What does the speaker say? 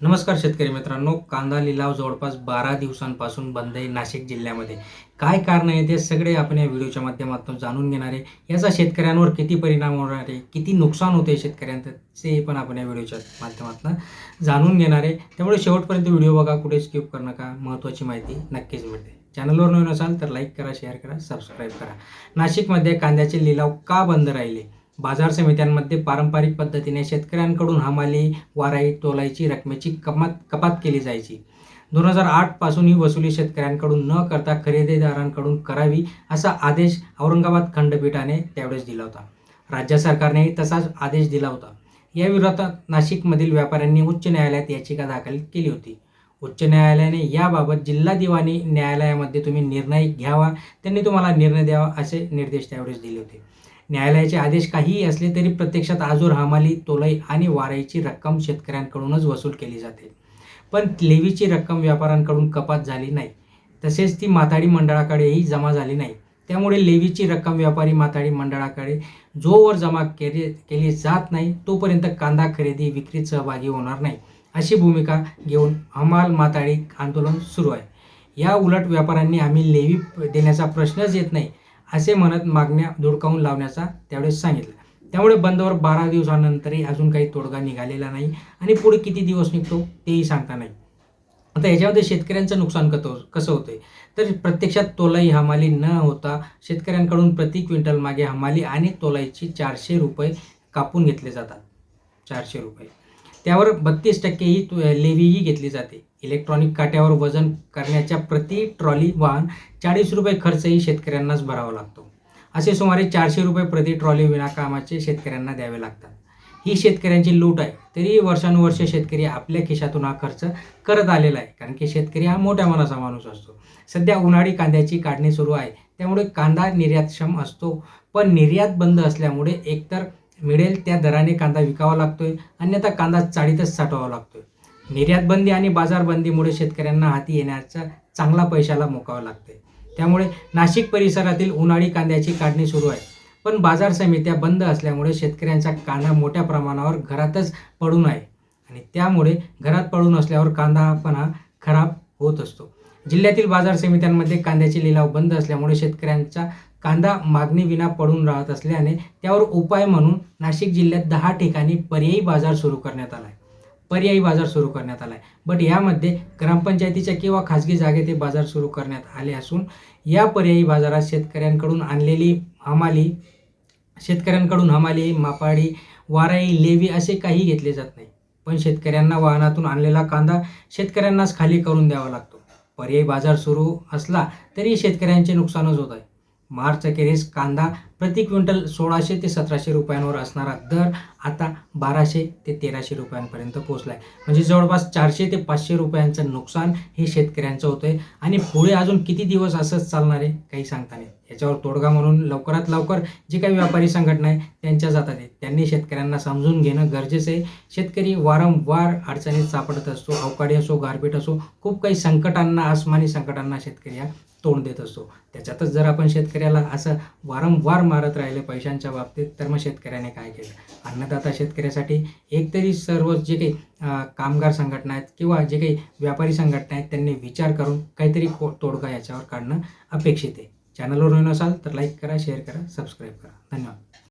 नमस्कार शेतकरी मित्रांनो कांदा लिलाव जवळपास बारा दिवसांपासून बंद आहे नाशिक जिल्ह्यामध्ये. काय कारण आहे ते सगळे आपण या व्हिडिओच्या माध्यमातून जाणून घेणार आहे. याचा शेतकऱ्यांवर किती परिणाम होणार आहे किती नुकसान होते शेतकऱ्यांचं ते पण आपण या व्हिडिओच्या माध्यमातून जाणून घेणार आहे. त्यामुळे शेवटपर्यंत व्हिडिओ बघा कुठे स्किप करू नका महत्त्वाची माहिती नक्कीच मिळते. चॅनलवर नवीन असाल तर लाईक करा शेअर करा सबस्क्राईब करा. नाशिकमध्ये कांद्याचे लिलाव का बंद राहिले? बाजार समित्यांमध्ये पारंपरिक पद्धतीने शेतकऱ्यांकडून हमाली वाराई तोलाईची रकमेची कमात कपात केली जायची. दोन हजार आठपासून ही वसुली शेतकऱ्यांकडून न करता खरेदीदारांकडून करावी असा आदेश औरंगाबाद खंडपीठाने त्यावेळेस दिला होता. राज्य सरकारनेही तसाच आदेश दिला होता. या विरोधात नाशिकमधील व्यापाऱ्यांनी उच्च न्यायालयात याचिका दाखल केली होती. उच्च न्यायालयाने याबाबत जिल्हा दिवाणी न्यायालयामध्ये तुम्ही निर्णय घ्यावा त्यांनी तुम्हाला निर्णय द्यावा असे निर्देश त्यावेळेस दिले होते. न्यायालयाचे आदेश काहीही असले तरी प्रत्यक्षात आजूर हमाली तोलाई आणि वाराईची रक्कम शेतकऱ्यांकडूनच वसूल केली जाते. पण लेवीची रक्कम व्यापाऱ्यांकडून कपात झाली नाही. तसेच ती माथाडी मंडळाकडेही जमा झाली नाही. त्यामुळे लेवीची रक्कम व्यापारी माथाडी मंडळाकडे जोवर जमा केली केली जात नाही तोपर्यंत कांदा खरेदी विक्रीत सहभागी होणार नाही अशी भूमिका घेऊन हमाल माथाडी आंदोलन सुरू आहे. या उलट व्यापाऱ्यांनी आम्ही लेवी देण्याचा प्रश्नच येत नाही. असे म्हणत मागण्या धुडकावून लावण्याचा त्यावेळेस सांगितलं. त्यामुळे बंदवर बारा दिवसानंतरही अजून काही तोडगा निघालेला नाही आणि पुढे किती दिवस निघतो तेही सांगता नाही. आता याच्यामध्ये शेतकऱ्यांचं नुकसान कसं कसं आहे तर प्रत्यक्षात तोलाई हमाली न होता शेतकऱ्यांकडून प्रति क्विंटल मागे हमाली आणि तोलाईची चारशे रुपये कापून घेतले जातात. चारशे रुपये. त्यावर बत्तीस टक्के ही लेवीही घेतली जाते. इलेक्ट्रॉनिक काट्यावर वजन करण्याच्या प्रति ट्रॉली वाहन चाळीस रुपये खर्चही शेतकऱ्यांनाच भरावा लागतो. असे सुमारे चारशे रुपये प्रति ट्रॉली विनाकामाचे शेतकऱ्यांना द्यावे लागतात. ही शेतकऱ्यांची लूट आहे. तरीही वर्षानुवर्ष शेतकरी आपल्या खिशातून हा खर्च करत आलेला आहे. कारण की शेतकरी हा मोठ्या मनाचा माणूस असतो. सध्या उन्हाळी कांद्याची काढणी सुरू आहे. त्यामुळे कांदा निर्यातक्षम असतो. पण निर्यात बंद असल्यामुळे एकतर मिळेल त्या दराने कांदा विकावा लागतोय अन्यथा कांदा चाळीतच साठवावा लागतोय. निर्यातबंदी आणि बाजारबंदीमुळे शेतकऱ्यांना हाती येण्याचा चांगला पैशाला मोकावं लागतोय. त्यामुळे नाशिक परिसरातील उन्हाळी कांद्याची काढणी सुरू आहे. पण बाजार समित्या बंद असल्यामुळे शेतकऱ्यांचा कांदा मोठ्या प्रमाणावर घरातच पडून आहे. आणि त्यामुळे घरात पडून असल्यावर कांदा पण हा खराब होत असतो. जिल्ह्यातील बाजार समित्यांमध्ये कांद्याचे लिलाव बंद असल्यामुळे शेतकऱ्यांचा कांदा मागणी विना पडून राहत असल्याने त्यावर उपाय म्हणून नाशिक जिल्ह्यात दहा ठिकाणी पर्यायी बाजार सुरू करण्यात आला आहे पर्यायी बाजार सुरू करण्यात आला आहे बट यामध्ये ग्रामपंचायतीच्या किंवा खाजगी जागेत हे बाजार सुरू करण्यात आले असून या पर्यायी बाजारात शेतकऱ्यांकडून आणलेली हमाली शेतकऱ्यांकडून हमाली मापाडी वाराई लेवी असे काही घेतले जात नाही. पण शेतकऱ्यांना वाहनातून आणलेला कांदा शेतकऱ्यांनाच खाली करून द्यावा लागतो. पर्यायी बाजार सुरू असला तरी शेतकऱ्यांचे नुकसानच होत आहे. मार्च अखेरीस कांदा प्रति क्विंटल सोळाशे ते सतराशे रुपयांवर असणारा दर आता बाराशे ते तेराशे रुपयांपर्यंत पोहोचला आहे म्हणजे जवळपास चारशे ते पाचशे रुपयांचं नुकसान हे शेतकऱ्यांचं होतं आहे आणि पुढे अजून किती दिवस असंच चालणार आहे काही सांगता नाही. याच्यावर तोडगा म्हणून लवकरात लवकर जे काही व्यापारी संघटना आहे त्यांच्या जातात. आहेत त्यांनी शेतकऱ्यांना समजून घेणं गरजेचं आहे. शेतकरी वारंवार अडचणीत सापडत असतो अवकाळी असो गारपीट असो खूप काही संकटांना आसमानी संकटांना शेतकरी हा तोंड देत असतो. त्याच्यातच जर आपण शेतकऱ्याला असं वारंवार मारत राहिले पैशांच्या बाबतीत तर मग शेतकऱ्याने काय केलं? अन्नदाता शेतकऱ्यासाठी एकतरी सर्व जे काही कामगार संघटना आहेत किंवा जे काही व्यापारी संघटना आहेत त्यांनी विचार करून काहीतरी को- तोडगा याच्यावर काढणं अपेक्षित आहे. चॅनलवर येऊन असाल तर लाईक करा शेअर करा सबस्क्राईब करा. धन्यवाद.